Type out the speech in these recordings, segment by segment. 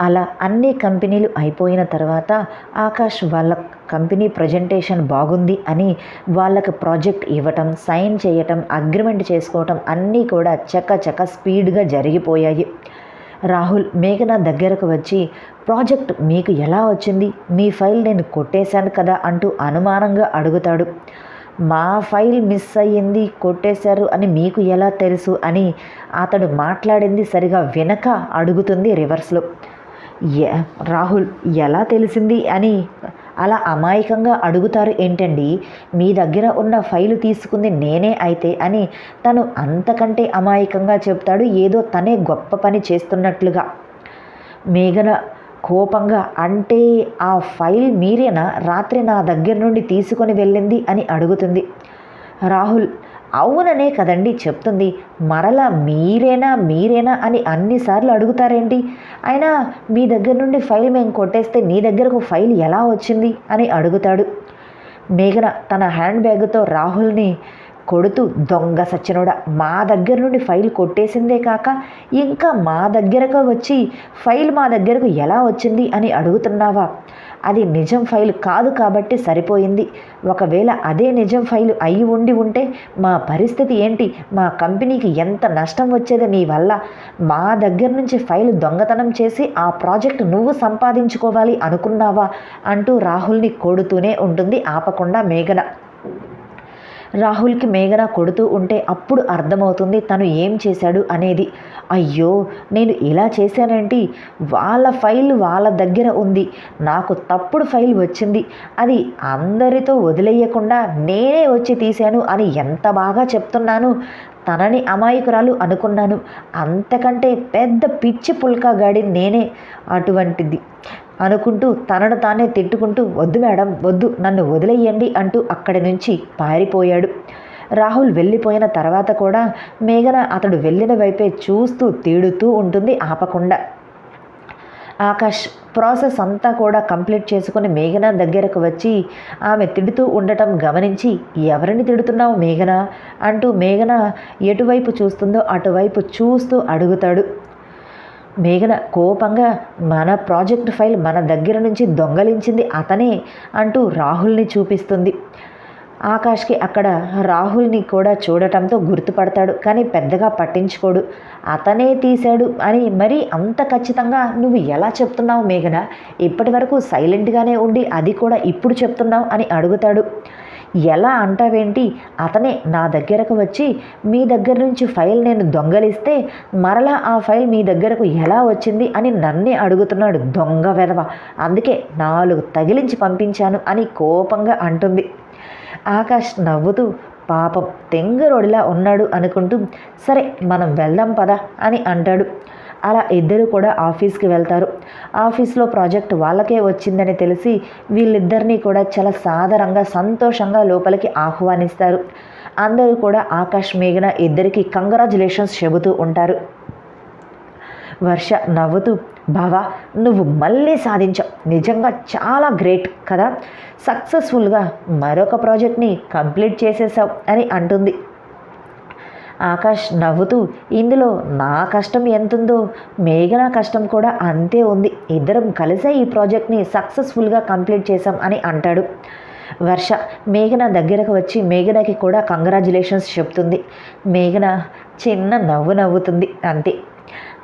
అలా అన్ని కంపెనీలు అయిపోయిన తర్వాత ఆకాష్ వాళ్ళ కంపెనీ ప్రజెంటేషన్ బాగుంది అని వాళ్ళకి ప్రాజెక్ట్ ఇవ్వటం సైన్ చేయటం అగ్రిమెంట్ చేసుకోవటం అన్నీ కూడా చక్క చక్క స్పీడ్గా జరిగిపోయాయి. రాహుల్ మేఘన దగ్గరకు వచ్చి ప్రాజెక్ట్ మీకు ఎలా వచ్చింది? మీ ఫైల్ నేను కొట్టేశాను కదా అంటూ అనుమానంగా అడుగుతాడు. మా ఫైల్ మిస్ అయ్యింది కొట్టేశారు అని మీకు ఎలా తెలుసు అని అతడు మాట్లాడింది సరిగా వినక అడుగుతుంది రివర్స్లో. రాహుల్ ఎలా తెలిసింది అని అలా అమాయకంగా అడుగుతారు ఏంటండి? మీ దగ్గర ఉన్న ఫైలు తీసుకుంది నేనే అయితే అని తను అంతకంటే అమాయకంగా చెప్తాడు. ఏదో తనే గొప్ప పని చేస్తున్నట్లుగా. మేఘన కోపంగా అంటే ఆ ఫైల్ మీరేనా? రాత్రి నా దగ్గర నుండి తీసుకొని వెళ్ళింది అని అడుగుతుంది. రాహుల్ అవుననే కదండి చెప్తుంది. మరలా మీరేనా మీరేనా అని అన్నిసార్లు అడుగుతారేంటి? అయినా మీ దగ్గర నుండి ఫైల్ మేము కొట్టేస్తే నీ దగ్గరకు ఫైల్ ఎలా వచ్చింది అని అడుగుతాడు. మేఘన తన హ్యాండ్ బ్యాగ్తో రాహుల్ని కొడుతూ దొంగ సచ్చినోడ మా దగ్గర నుండి ఫైల్ కొట్టేసిందే కాక ఇంకా మా దగ్గరకు వచ్చి ఫైల్ మా దగ్గరకు ఎలా వచ్చింది అని అడుగుతున్నావా? అది నిజం ఫైల్ కాదు కాబట్టి సరిపోయింది. ఒకవేళ అదే నిజం ఫైల్ అయి ఉండి ఉంటే మా పరిస్థితి ఏంటి? మా కంపెనీకి ఎంత నష్టం వచ్చేది నీ వల్ల? మా దగ్గర నుంచి ఫైల్ దొంగతనం చేసి ఆ ప్రాజెక్ట్ నువ్వు సంపాదించుకోవాలి అనుకున్నావా? అంటూ రాహుల్ని కొడుతూనే ఉంటుంది ఆపకుండా మేఘన. రాహుల్కి మేఘన కొడుతూ ఉంటే అప్పుడు అర్థమవుతుంది తను ఏం చేశాడు అనేది. అయ్యో నేను ఇలా చేశానంటే? వాళ్ళ ఫైల్ వాళ్ళ దగ్గర ఉంది. నాకు తప్పుడు ఫైల్ వచ్చింది. అది అందరితో వదిలేయకుండా నేనే వచ్చి తీశాను అని ఎంత బాగా చెప్తున్నాను? తనని అమాయకురాలు అనుకున్నాను. అంతకంటే పెద్ద పిచ్చి పుల్కా గాడి నేనే. అటువంటిది. అనుకుంటూ తనను తానే తిట్టుకుంటూ వద్దు మేడం వద్దు నన్ను వదిలేయండి అంటూ అక్కడి నుంచి పారిపోయాడు. రాహుల్ వెళ్ళిపోయిన తర్వాత కూడా మేఘన అతడు వెళ్ళిన వైపే చూస్తూ తీడుతూ ఉంటుంది ఆపకుండా. ఆకాష్ ప్రాసెస్ అంతా కూడా కంప్లీట్ చేసుకుని మేఘన దగ్గరకు వచ్చి ఆమె తిడుతూ ఉండటం గమనించి ఎవరిని తిడుతున్నావు మేఘన? అంటూ మేఘన ఎటువైపు చూస్తుందో అటువైపు చూస్తూ అడుగుతాడు. మేఘన కోపంగా మన ప్రాజెక్ట్ ఫైల్ మన దగ్గర నుంచి దొంగలించింది అతనే అంటూ రాహుల్ని చూపిస్తుంది. ఆకాష్కి అక్కడ రాహుల్ని కూడా చూడటంతో గుర్తుపడతాడు కానీ పెద్దగా పట్టించుకోడు. అతనే తీశాడు అని మరీ అంత ఖచ్చితంగా నువ్వు ఎలా చెప్తున్నావు మేఘన? ఇప్పటి వరకు సైలెంట్గానే ఉండి అది కూడా ఇప్పుడు చెప్తున్నావు అని అడుగుతాడు. ఎలా అంటావేంటి? అతనే నా దగ్గరకు వచ్చి మీ దగ్గర నుంచి ఫైల్ నేను దొంగలిస్తే మరలా ఆ ఫైల్ మీ దగ్గరకు ఎలా వచ్చింది అని నన్నే అడుగుతున్నాడు దొంగ వెధవ. అందుకే నాలుగు తగిలించి పంపించాను అని కోపంగా అంటుంది. ఆకాష్ నవ్వుతూ పాపం తెంగరోడిలా ఉన్నాడు అనుకుంటూ సరే మనం వెళ్దాం పదా అని అంటాడు. అలా ఇద్దరు కూడా ఆఫీస్కి వెళ్తారు. ఆఫీస్లో ప్రాజెక్ట్ వాళ్ళకే వచ్చిందని తెలిసి వీళ్ళిద్దరినీ కూడా చాలా సాదరంగా సంతోషంగా లోపలికి ఆహ్వానిస్తారు. అందరూ కూడా ఆకాష్ మేఘన ఇద్దరికి కంగ్రాచులేషన్స్ చెబుతూ ఉంటారు. వర్ష నవ్వుతూ బావా నువ్వు మళ్ళీ సాధించావు. నిజంగా చాలా గ్రేట్ కదా. సక్సెస్ఫుల్గా మరొక ప్రాజెక్ట్ని కంప్లీట్ చేసేసావు అని అంటుంది. ఆకాష్ నవ్వుతూ ఇందులో నా కష్టం ఎంతుందో మేఘన కష్టం కూడా అంతే ఉంది. ఇద్దరం కలిసే ఈ ప్రాజెక్ట్ని సక్సెస్ఫుల్గా కంప్లీట్ చేసాం అని అంటాడు. వర్ష మేఘన దగ్గరకు వచ్చి మేఘనకి కూడా కంగ్రాచులేషన్స్ చెప్తుంది. మేఘన చిన్న నవ్వు నవ్వుతుంది అంతే.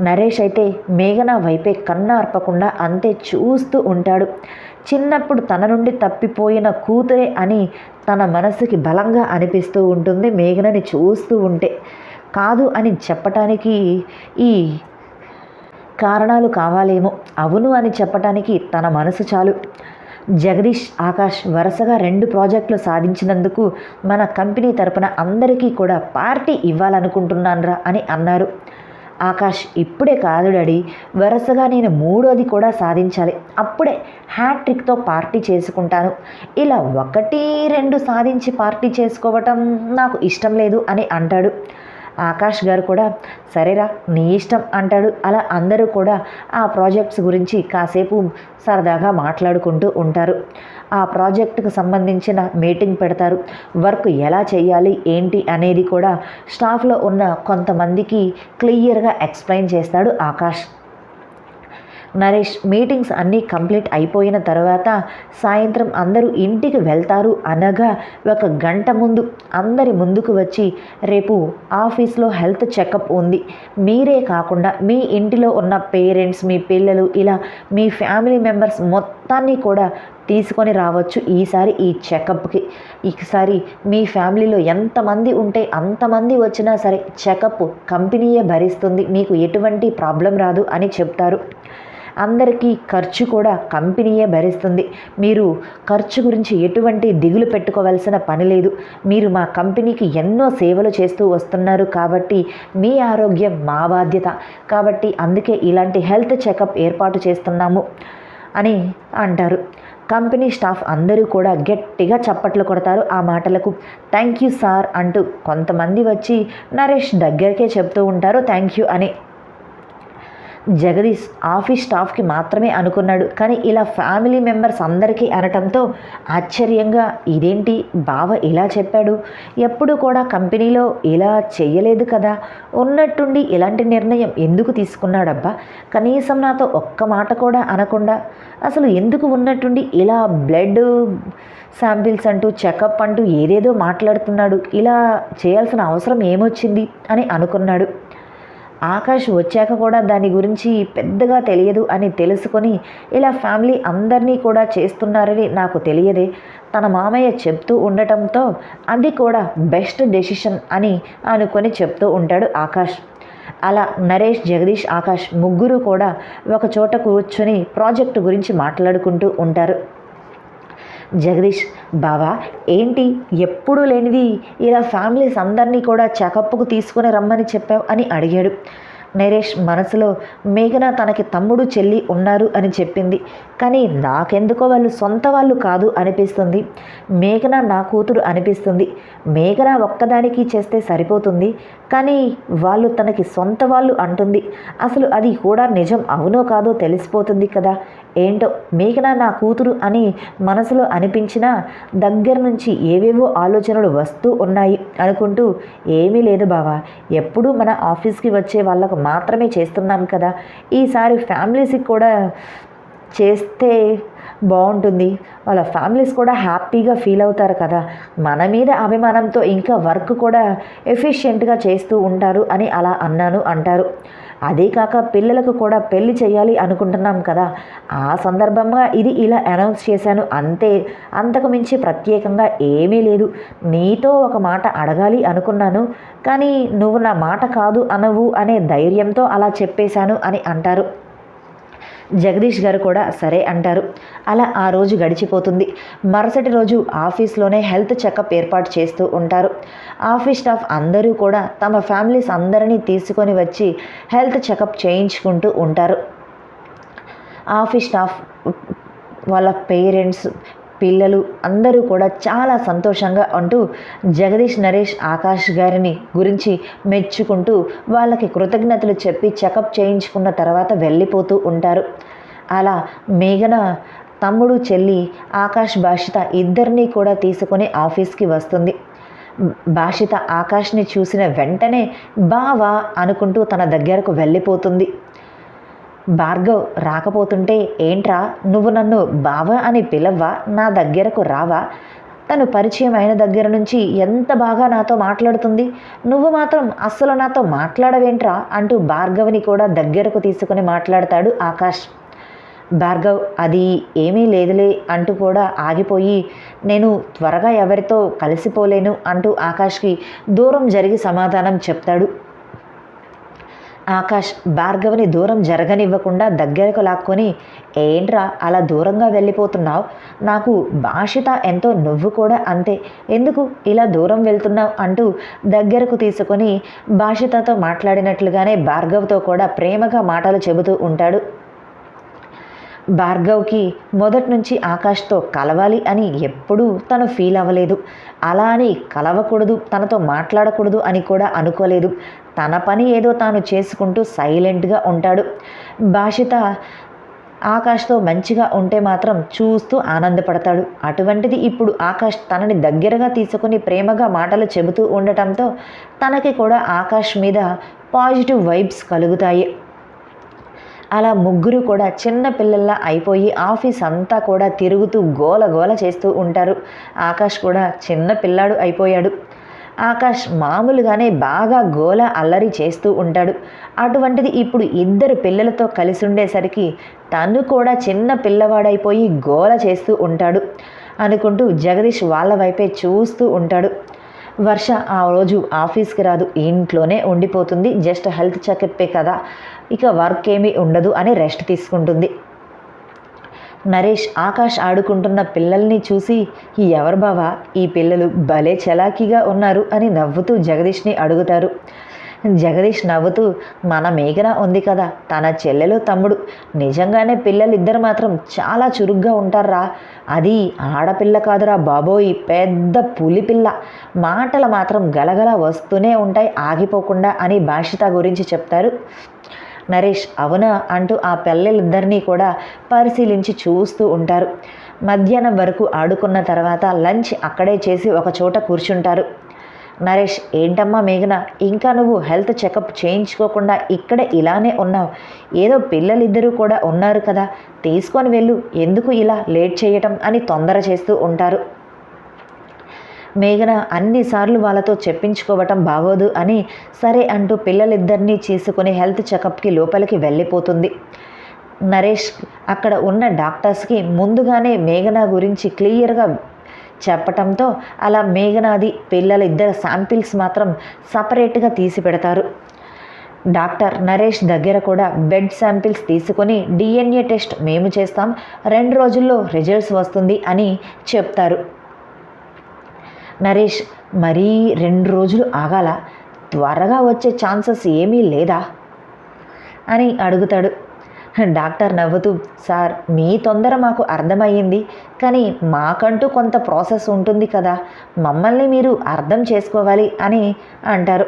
నరేష్ అయితే మేఘన వైపే కన్ను అర్పకుండా అంతే చూస్తూ ఉంటాడు. చిన్నప్పుడు తన నుండి తప్పిపోయిన కూతురే అని తన మనసుకి బలంగా అనిపిస్తూ ఉంటుంది మేఘనని చూస్తూ ఉంటే. కాదు అని చెప్పటానికి ఈ కారణాలు కావాలేమో. అవును అని చెప్పటానికి తన మనసు చాలు. జగదీష్ ఆకాష్ వరుసగా రెండు ప్రాజెక్టులు సాధించినందుకు మన కంపెనీ తరపున అందరికీ కూడా పార్టీ ఇవ్వాలనుకుంటున్నాన్రా అని అన్నారు. ఆకాష్ ఇప్పుడే కాదు డాడీ వరుసగా నేను మూడోది కూడా సాధించాలి. అప్పుడే హ్యాట్రిక్తో పార్టీ చేసుకుంటాను. ఇలా ఒకటి రెండు సాధించి పార్టీ చేసుకోవటం నాకు ఇష్టం లేదు అని అంటాడు. ఆకాష్ గారు కూడా సరేరా నీ ఇష్టం అంటాడు. అలా అందరూ కూడా ఆ ప్రాజెక్ట్స్ గురించి కాసేపు సరదాగా మాట్లాడుకుంటూ ఉంటారు. ఆ ప్రాజెక్టుకు సంబంధించిన మీటింగ్ పెడతారు. వర్క్ ఎలా చేయాలి ఏంటి అనేది కూడా స్టాఫ్లో ఉన్న కొంతమందికి క్లియర్గా ఎక్స్ప్లెయిన్ చేస్తాడు ఆకాష్. నరేష్ మీటింగ్స్ అన్నీ కంప్లీట్ అయిపోయిన తర్వాత సాయంత్రం అందరూ ఇంటికి వెళ్తారు అనగా ఒక గంట ముందు. అందరి ముందుకు వచ్చి రేపు ఆఫీస్లో హెల్త్ చెకప్ ఉంది. మీరే కాకుండా మీ ఇంటిలో ఉన్న పేరెంట్స్ మీ పిల్లలు ఇలా మీ ఫ్యామిలీ మెంబర్స్ మొత్తాన్ని కూడా తీసుకొని రావచ్చు ఈసారి ఈ చెకప్కి. ఈసారి మీ ఫ్యామిలీలో ఎంతమంది ఉంటే అంతమంది వచ్చినా సరే చెకప్ కంపెనీయే భరిస్తుంది. మీకు ఎటువంటి ప్రాబ్లం రాదు అని చెప్తారు. అందరికీ ఖర్చు కూడా కంపెనీయే భరిస్తుంది. మీరు ఖర్చు గురించి ఎటువంటి దిగులు పెట్టుకోవాల్సిన పని లేదు. మీరు మా కంపెనీకి ఎన్నో సేవలు చేస్తూ వస్తున్నారు కాబట్టి మీ ఆరోగ్యం మా బాధ్యత. కాబట్టి అందుకే ఇలాంటి హెల్త్ చెకప్ ఏర్పాటు చేస్తున్నాము అని అంటారు. కంపెనీ స్టాఫ్ అందరూ కూడా గట్టిగా చప్పట్లు కొడతారు ఆ మాటలకు. థ్యాంక్ యూ సార్ అంటూ కొంతమంది వచ్చి నరేష్ దగ్గరికే చెప్తూ ఉంటారు థ్యాంక్ యూ అని. జగదీష్ ఆఫీస్ స్టాఫ్కి మాత్రమే అనుకున్నాడు. కానీ ఇలా ఫ్యామిలీ మెంబర్స్ అందరికీ అనటంతో ఆశ్చర్యంగా ఇదేంటి బావ ఇలా చెప్పాడు? ఎప్పుడు కూడా కంపెనీలో ఇలా చెయ్యలేదు కదా? ఉన్నట్టుండి ఇలాంటి నిర్ణయం ఎందుకు తీసుకున్నాడబ్బా? కనీసం నాతో ఒక్క మాట కూడా అనకుండా అసలు ఎందుకు ఉన్నట్టుండి ఇలా బ్లడ్ శాంపిల్స్ అంటూ చెకప్ అంటూ ఏదేదో మాట్లాడుతున్నాడు. ఇలా చేయాల్సిన అవసరం ఏమొచ్చింది అని అనుకున్నాడు. ఆకాష్ వచ్చాక కూడా దాని గురించి పెద్దగా తెలియదు అని తెలుసుకొని ఇలా ఫ్యామిలీ అందరినీ కూడా చేస్తున్నారని నాకు తెలియదే. తన మామయ్య చెప్తూ ఉండటంతో అది కూడా బెస్ట్ డెసిషన్ అని అనుకొని చెప్తూ ఉంటాడు ఆకాష్. అలా నరేష్ జగదీష్ ఆకాష్ ముగ్గురు కూడా ఒక చోట కూర్చొని ప్రాజెక్టు గురించి మాట్లాడుకుంటూ ఉంటారు. జగదీష్ బావా ఏంటి? ఎప్పుడూ లేనిది ఇలా ఫ్యామిలీస్ అందరినీ కూడా చెకప్కు తీసుకుని రమ్మని చెప్పావు అని అడిగాడు. నరేష్ మనసులో మేఘన తనకి తమ్ముడు చెల్లి ఉన్నారు అని చెప్పింది. కానీ నాకెందుకో వాళ్ళు సొంత వాళ్ళు కాదు అనిపిస్తుంది. మేఘన నా కూతురు అనిపిస్తుంది. మేఘన ఒక్కదానికి చేస్తే సరిపోతుంది. కానీ వాళ్ళు తనకి సొంత వాళ్ళు అంటుంది. అసలు అది కూడా నిజం అవునో కాదో తెలిసిపోతుంది కదా. ఏంటో మేఘన నా కూతురు అని మనసులో అనిపించినా దగ్గర నుంచి ఏవేవో ఆలోచనలు వస్తూ ఉన్నాయి అనుకుంటూ ఏమీ లేదు బావా. ఎప్పుడూ మన ఆఫీస్కి వచ్చే వాళ్ళకు మాత్రమే చేస్తున్నాం కదా. ఈసారి ఫ్యామిలీస్కి కూడా చేస్తే బాగుంటుంది. వాళ్ళ ఫ్యామిలీస్ కూడా హ్యాపీగా ఫీల్ అవుతారు కదా. మన మీద అభిమానంతో ఇంకా వర్క్ కూడా ఎఫిషియెంట్గా చేస్తూ ఉంటారు అని అలా అన్నాను అంటారు. అదే కాక పిల్లలకు కూడా పెళ్ళి చేయాలి అనుకుంటున్నాం కదా. ఆ సందర్భంగా ఇది ఇలా అనౌన్స్ చేశాను. అంతే అంతకు మించి ప్రత్యేకంగా ఏమీ లేదు. నీతో ఒక మాట అడగాలి అనుకున్నాను. కానీ నువ్వు నా మాట కాదు అనవు అనే ధైర్యంతో అలా చెప్పేశాను అని అంటారు. జగదీష్ గారు కూడా సరే అంటారు. అలా ఆ రోజు గడిచిపోతుంది. మరుసటి రోజు ఆఫీస్లోనే హెల్త్ చెకప్ ఏర్పాటు చేస్తూ ఉంటారు. ఆఫీస్ స్టాఫ్ అందరూ కూడా తమ ఫ్యామిలీస్ అందరినీ తీసుకొని వచ్చి హెల్త్ చెకప్ చేయించుకుంటూ ఉంటారు. ఆఫీస్ స్టాఫ్ వాళ్ళ పేరెంట్స్ పిల్లలు అందరూ కూడా చాలా సంతోషంగా అంటూ జగదీష్ నరేష్ ఆకాష్ గారిని గురించి మెచ్చుకుంటూ వాళ్ళకి కృతజ్ఞతలు చెప్పి చెకప్ చేయించుకున్న తర్వాత వెళ్ళిపోతూ ఉంటారు. అలా మేఘన తమ్ముడు చెల్లి ఆకాష్ భాషిత ఇద్దరినీ కూడా తీసుకొని ఆఫీస్కి వస్తుంది. భాషిత ఆకాష్ని చూసిన వెంటనే బావా అనుకుంటూ తన దగ్గరకు వెళ్ళిపోతుంది. భార్గవ్ రాకపోతుంటే ఏంట్రా నువ్వు నన్ను బావ అని పిలవ్వా? నా దగ్గరకు రావా? తను పరిచయం అయిన దగ్గర నుంచి ఎంత బాగా నాతో మాట్లాడుతుంది? నువ్వు మాత్రం అస్సలు నాతో మాట్లాడవేంట్రా? అంటూ భార్గవ్ని కూడా దగ్గరకు తీసుకుని మాట్లాడతాడు ఆకాష్. భార్గవ్ అది ఏమీ లేదులే అంటూ కూడా ఆగిపోయి నేను త్వరగా ఎవరితో కలిసిపోలేను అంటూ ఆకాష్కి దూరం జరిగి సమాధానం చెప్తాడు ఆకాష్ భార్గవిని దూరం జరగనివ్వకుండా దగ్గరకు లాక్కొని ఏంట్రా అలా దూరంగా వెళ్ళిపోతున్నావు? నాకు భాషిత ఎంతో నువ్వు కూడా అంతే. ఎందుకు ఇలా దూరం వెళ్తున్నావు? అంటూ దగ్గరకు తీసుకొని భాషితతో మాట్లాడినట్లుగానే భార్గవ్తో కూడా ప్రేమగా మాటలు చెబుతూ ఉంటాడు. భార్గవ్కి మొదటి నుంచి ఆకాష్తో కలవాలి అని ఎప్పుడూ తను ఫీల్ అవ్వలేదు. అలా అని కలవకూడదు తనతో మాట్లాడకూడదు అని కూడా అనుకోలేదు. తన పని ఏదో తాను చేసుకుంటూ సైలెంట్గా ఉంటాడు. భాషిత ఆకాష్తో మంచిగా ఉంటే మాత్రం చూస్తూ ఆనందపడతాడు. అటువంటిది ఇప్పుడు ఆకాష్ తనని దగ్గరగా తీసుకుని ప్రేమగా మాటలు చెబుతూ ఉండటంతో తనకి కూడా ఆకాష్ మీద పాజిటివ్ వైబ్స్ కలుగుతాయి. అలా ముగ్గురు కూడా చిన్న పిల్లల్లా అయిపోయి ఆఫీస్ అంతా కూడా తిరుగుతూ గోల గోల చేస్తూ ఉంటారు. ఆకాష్ కూడా చిన్న పిల్లాడు అయిపోయాడు. ఆకాష్ మామూలుగానే బాగా గోల అల్లరి చేస్తూ ఉంటాడు. అటువంటిది ఇప్పుడు ఇద్దరు పిల్లలతో కలిసి ఉండేసరికి తను కూడా చిన్న పిల్లవాడైపోయి గోల చేస్తూ ఉంటాడు అనుకుంటూ జగదీష్ వాళ్ళ వైపే చూస్తూ ఉంటాడు. వర్ష ఆ రోజు ఆఫీస్కి రాదు ఇంట్లోనే ఉండిపోతుంది. జస్ట్ హెల్త్ చెకప్పే కదా ఇక వర్క్ ఏమీ ఉండదు అని రెస్ట్ తీసుకుంటుంది. నరేష్ ఆకాష్ ఆడుకుంటున్న పిల్లల్ని చూసి ఎవరు బావా? ఈ పిల్లలు భలే చలాకీగా ఉన్నారు అని నవ్వుతూ జగదీష్ని అడుగుతారు. జగదీష్ నవ్వుతూ మన మేఘన ఉంది కదా తన చెల్లెలు తమ్ముడు. నిజంగానే పిల్లలిద్దరు మాత్రం చాలా చురుగ్గా ఉంటారా? అది ఆడపిల్ల కాదురా బాబోయ్ పెద్ద పులిపిల్ల మాటలు మాత్రం గలగల వస్తూనే ఉంటాయి ఆగిపోకుండా అని భాషిత గురించి చెప్తారు. నరేష్ అవునా? అంటూ ఆ పిల్లలిద్దరినీ కూడా పరిశీలించి చూస్తూ ఉంటారు. మధ్యాహ్నం వరకు ఆడుకున్న తర్వాత లంచ్ అక్కడే చేసి ఒక చోట కూర్చుంటారు. నరేష్ ఏంటమ్మా మేఘన ఇంకా నువ్వు హెల్త్ చెకప్ చేయించుకోకుండా ఇక్కడ ఇలానే ఉన్నావు. ఏదో పిల్లలిద్దరూ కూడా ఉన్నారు కదా తీసుకొని వెళ్ళు. ఎందుకు ఇలా లేట్ చేయటం అని తొందర చేస్తూ ఉంటారు. మేఘన అన్నిసార్లు వాళ్ళతో చెప్పించుకోవటం బాగోదు అని సరే అంటూ పిల్లలిద్దరినీ చేసుకుని హెల్త్ చెకప్కి లోపలికి వెళ్ళిపోతుంది. నరేష్ అక్కడ ఉన్న డాక్టర్స్కి ముందుగానే మేఘన గురించి క్లియర్గా చెప్పటంతో అలా మేఘనాది పిల్లల ఇద్దరు శాంపిల్స్ మాత్రం సపరేట్గా తీసి పెడతారు డాక్టర్ నరేష్ దగ్గర కూడా బెడ్ శాంపిల్స్ తీసుకొని డిఎన్ఏ టెస్ట్ మేము చేస్తాం రెండు రోజుల్లో రిజల్ట్స్ వస్తుంది అని చెప్తారు. నరేష్ మరీ రెండు రోజులు ఆగాల? త్వరగా వచ్చే ఛాన్సెస్ ఏమీ లేదా? అని అడుగుతాడు. డాక్టర్ నవ్వుతూ సార్ మీ తొందర మాకు అర్థమయ్యింది. కానీ మాకంటూ కొంత ప్రాసెస్ ఉంటుంది కదా. మమ్మల్ని మీరు అర్థం చేసుకోవాలి అని అంటారు.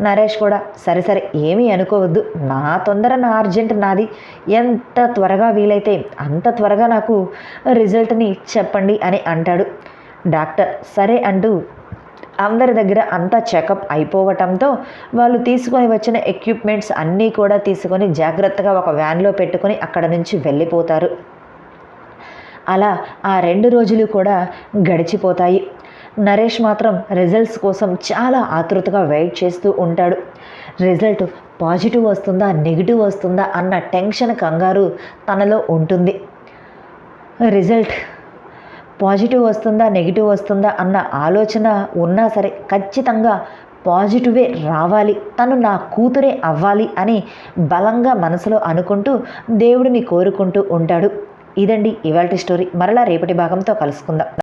నరేష్ కూడా సరే సరే ఏమీ అనుకోవద్దు. నా తొందర నా అర్జెంట్ నాది. ఎంత త్వరగా వీలైతే అంత త్వరగా నాకు రిజల్ట్ని చెప్పండి అని అంటాడు. డాక్టర్ సరే అంటూ అందరి దగ్గర అంతా చెకప్ అయిపోవటంతో వాళ్ళు తీసుకొని వచ్చిన ఎక్విప్మెంట్స్ అన్నీ కూడా తీసుకొని జాగ్రత్తగా ఒక వ్యాన్లో పెట్టుకొని అక్కడ నుంచి వెళ్ళిపోతారు. అలా ఆ రెండు రోజులు కూడా గడిచిపోతాయి. నరేష్ మాత్రం రిజల్ట్స్ కోసం చాలా ఆతృతగా వెయిట్ చేస్తూ ఉంటాడు. రిజల్ట్ పాజిటివ్ వస్తుందా నెగిటివ్ వస్తుందా అన్న టెన్షన్ కంగారు తనలో ఉంటుంది. రిజల్ట్ పాజిటివ్ వస్తుందా నెగిటివ్ వస్తుందా అన్న ఆలోచన ఉన్నా సరే ఖచ్చితంగా పాజిటివే రావాలి. తను నా కూతురే అవ్వాలి అని బలంగా మనసులో అనుకుంటూ దేవుడిని కోరుకుంటూ ఉంటాడు. ఇదండి ఇవాళ స్టోరీ. మరలా రేపటి భాగంతో కలుసుకుందాం.